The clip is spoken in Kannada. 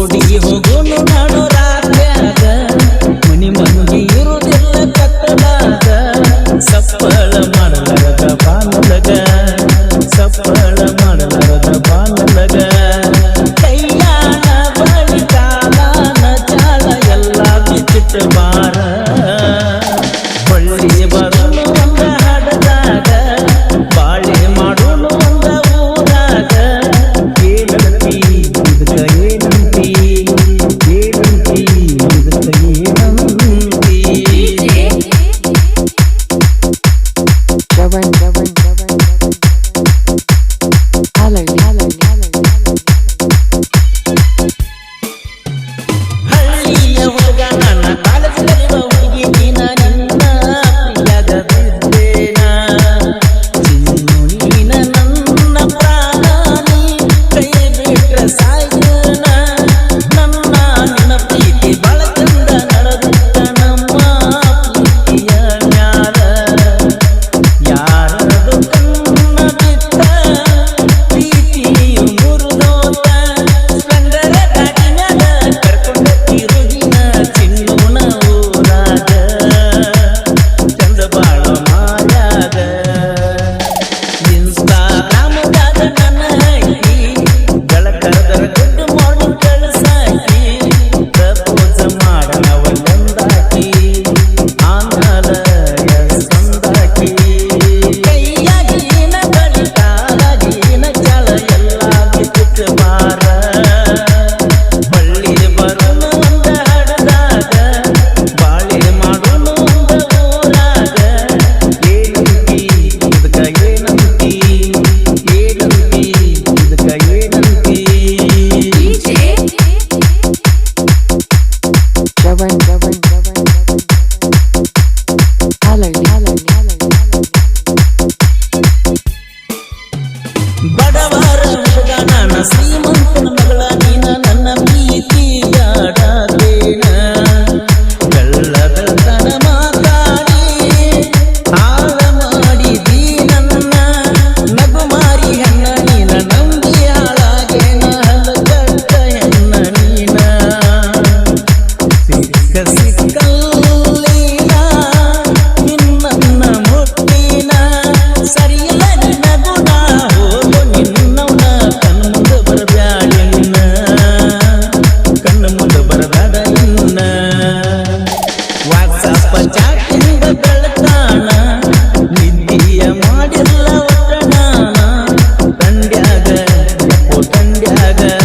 ಜೋಡಿ ಹೋಗೋಣ ನಾಡೋ ರಾತ್ಯಾಗ ಮನಿ ಮಂದಿ ಇರುವುದಿಲ್ಲ ಕತ್ತಲಾಗ ಸಪ್ಪಳ ಮಾಡಲಾರದ ಬಾಲಗ ಸಪ್ಪಳ ಮಾಡಲಾರದ ಬಾಲಗ ಕೈಯಾಣ ಬಳಿ ಕಾಲಾನ ಜಾಲ ಎಲ್ಲ ಬಿಚ್ಚಿಟ್ಟು ಬಾರ. ಬಳ್ಳಿ ಬರ ಜಗದ